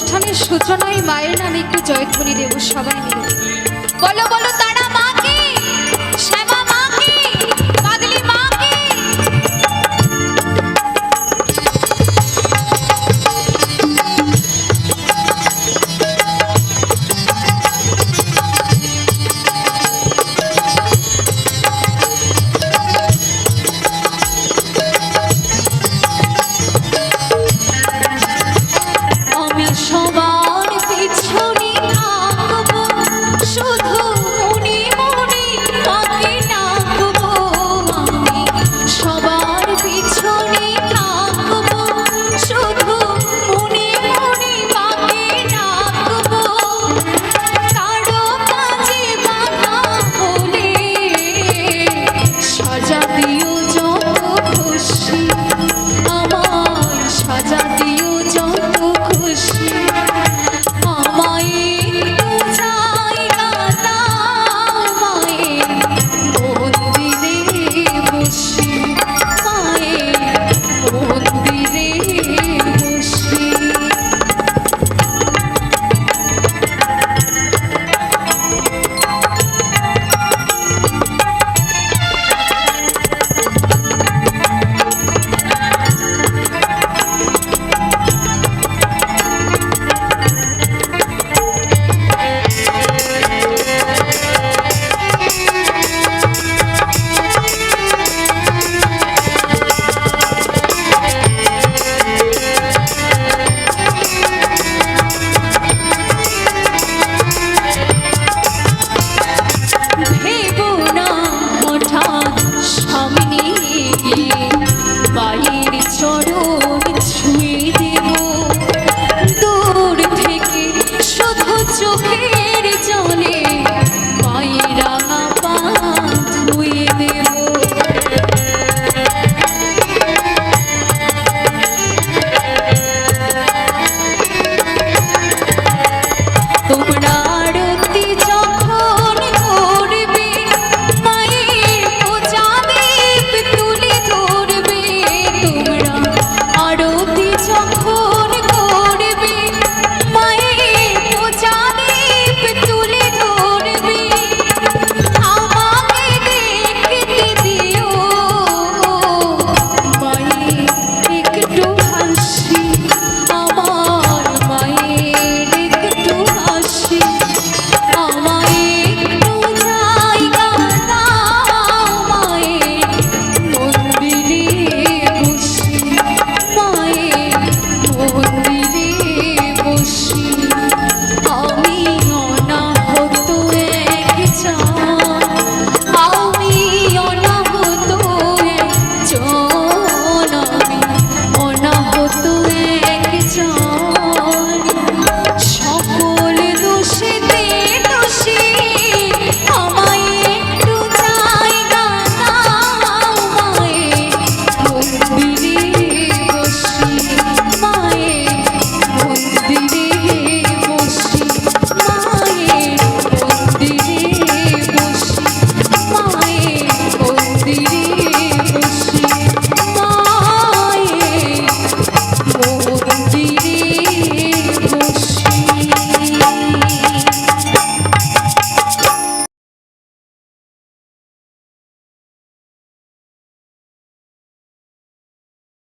অনুষ্ঠানের সূচনায় মায়ের নামে একটু জয়ধ্বনি দেব সবাই মিলে। বলো বলো তারা